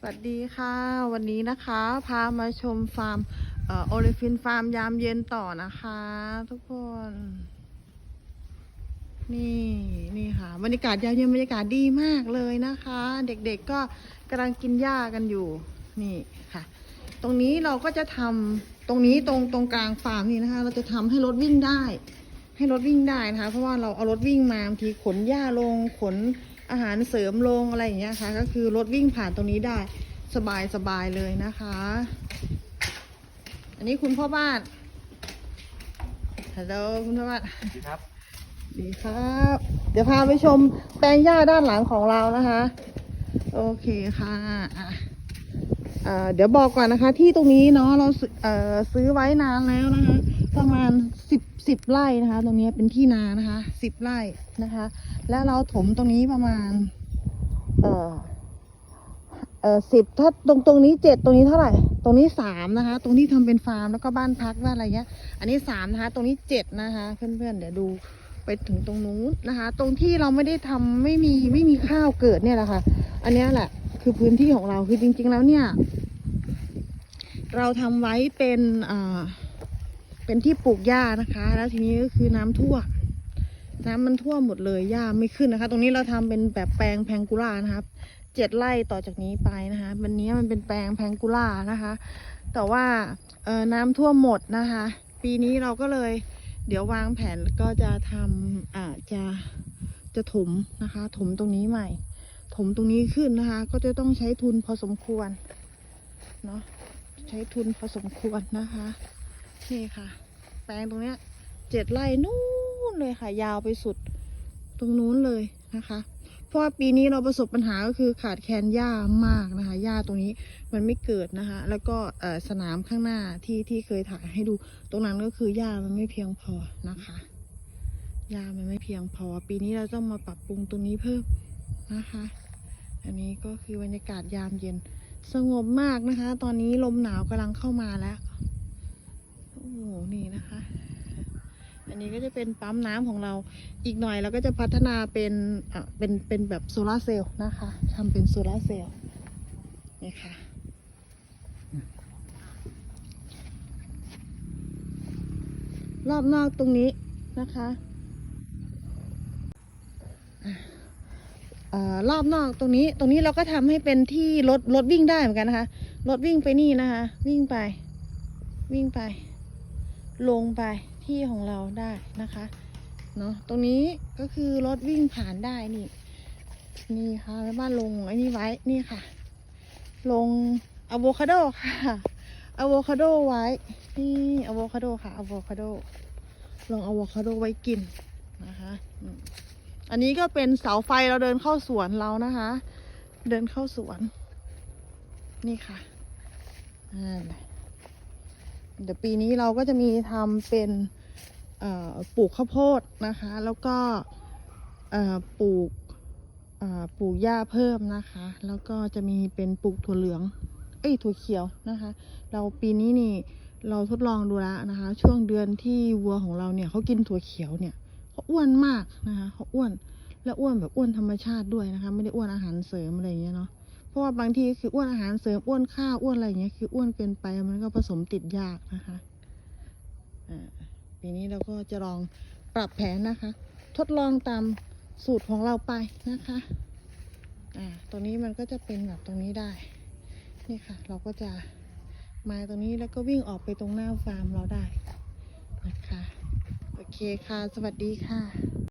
สวัสดีค่ะ วันนี้นะคะพามาชมฟาร์มเอ่อโอลิฟินฟาร์มยามเย็นต่อนะคะ ทุกคน นี่นี่ค่ะบรรยากาศยามเย็นบรรยากาศดีมากเลยนะคะ เด็กๆก็กำลังกินหญ้ากันอยู่นี่ค่ะ ตรงนี้เราก็จะทำตรงนี้ตรงตรงกลางฟาร์มนี่นะคะ เราจะทำให้รถวิ่งได้ ให้รถวิ่งได้นะคะ เพราะว่าเราเอารถวิ่งมาบางทีขนหญ้าลงขน อาหารเสริมลงอะไรอย่างเงี้ยค่ะ ก็คือรถวิ่งผ่านตรงนี้ได้สบายสบายเลยนะคะ อันนี้คุณพ่อบ้านฮัลโหลคุณพ่อบ้านสวัสดีครับดีครับ เดี๋ยวพาไปชมแปลงหญ้าด้านหลังของเรานะคะ โอเคค่ะอะอ่าเดี๋ยวบอกก่อนนะคะ ที่ตรงนี้เนาะเราซื้อเอ่อซื้อไว้นานแล้วนะคะ ประมาณสิบ สิบไร่นะคะ ตรงนี้เป็นที่นานะคะสิบไร่นะคะ แล้วเราถมตรงนี้ประมาณ เอ่อเอ่อสิบถ้าตรงตรงนี้เจ็ดตรงนี้เท่าไหร่ ตรงนี้สามนะคะ ตรงที่ทำเป็นฟาร์มแล้วก็บ้านพักบ้านอะไรเงี้ย อันนี้สามนะคะ ตรงนี้เจ็ดนะคะ เพื่อนๆเดี๋ยวดูไปถึงตรงนู้นนะคะ ตรงที่เราไม่ได้ทำไม่มีไม่มีข้าวเกิดเนี่ยแหละค่ะ อันนี้แหละ คือพื้นที่ของเราคือจริง ๆ แล้วเนี่ย เราทำไว้เป็นอ่า เป็นที่ปลูกหญ้านะคะ แล้วทีนี้ก็คือน้ำท่วมน้ำมันท่วมหมดเลยหญ้าไม่ขึ้นนะคะ ตรงนี้เราทำเป็นแบบแปลงแพงกูล่านะครับเจ็ดไร่ต่อจากนี้ไปนะคะวันนี้มันเป็นแปลงแพงกูล่านะคะ แต่ว่าเออน้ำท่วมหมดนะคะ ปีนี้เราก็เลย เดี๋ยววางแผนก็จะทำอ่าจะจะถมนะคะ ถมตรงนี้ใหม่ ถมตรงนี้ขึ้นนะคะ ก็จะต้องใช้ทุนพอสมควรเนาะใช้ทุนพอสมควรนะคะ นี่ค่ะ แปลงตรงเนี้ยเจ็ดไร่นู่นเลยค่ะ ยาวไปสุดตรงนู้นเลยนะคะ เพราะว่าปีนี้เราประสบปัญหาก็คือขาดแคลนหญ้ามากนะคะหญ้าตรงนี้มันไม่เกิดนะคะ แล้วก็สนามข้างหน้าที่ที่เคยถ่ายให้ดู ตรงนั้นก็คือหญ้ามันไม่เพียงพอนะคะหญ้ามันไม่เพียงพอ ปีนี้เราต้องมาปรับปรุงตรงนี้เพิ่มนะคะ อันนี้ก็คือบรรยากาศยามเย็นสงบมากนะคะ ตอนนี้ลมหนาวกำลังเข้ามาแล้ว หนี่นะคะ อันนี้ก็จะเป็นปั๊มน้ำของเรา อีกหน่อยเราก็จะพัฒนาเป็นอะเป็นเป็นแบบโซลาร์เซลล์นะคะทำเป็นโซลาร์เซลล์นี่ค่ะรอบนอกตรงนี้นะคะอะเอ่อรอบนอกตรงนี้ตรงนี้เราก็ทำให้เป็นที่รถรถวิ่งได้เหมือนกันนะคะ รถวิ่งไปนี่นะคะ วิ่งไป วิ่งไป ลงไปที่ของเราได้นะคะเนาะตรงนี้ก็คือรถวิ่งผ่านได้นี่นี่ค่ะแม่บ้านลงไอ้นี่ไว้นี่ค่ะ ลงอะโวคาโดค่ะอะโวคาโดไว้ นี่อะโวคาโดค่ะอะโวคาโดลงอะโวคาโดไว้กินนะคะอันนี้ก็เป็นเสาไฟเราเดินเข้าสวนเรานะคะ เดินเข้าสวน นี่ค่ะอ่า เดี๋ยวปีนี้เราก็จะมีทำเป็นปลูกข้าวโพดนะคะ แล้วก็ปลูกปลูกหญ้าเพิ่มนะคะ แล้วก็จะมีเป็นปลูกถั่วเหลือง เอ้ยถั่วเขียวนะคะ เราปีนี้นี่เราทดลองดูแล้วนะคะ ช่วงเดือนที่วัวของเราเนี่ยเขากินถั่วเขียวเนี่ยเขาอ้วนมากนะคะเขาอ้วนและอ้วนแบบอ้วนธรรมชาติด้วยนะคะ ไม่ได้อ้วนอาหารเสริมอะไรอย่างเงี้ยเนาะ เพราะว่าบางทีคืออ้วนอาหารเสริมอ้วนข้าวอ้วนอะไรอย่างเงี้ยคืออ้วนเกินไปมันก็ผสมติดยากนะคะอ่าปีนี้เราก็จะลองปรับแผนนะคะ ทดลองตามสูตรของเราไปนะคะอ่าตรงนี้มันก็จะเป็นแบบตรงนี้ได้ นี่ค่ะ เราก็จะมาตรงนี้แล้วก็วิ่งออกไปตรงหน้าฟาร์มเราได้นะคะโอเคค่ะ สวัสดีค่ะ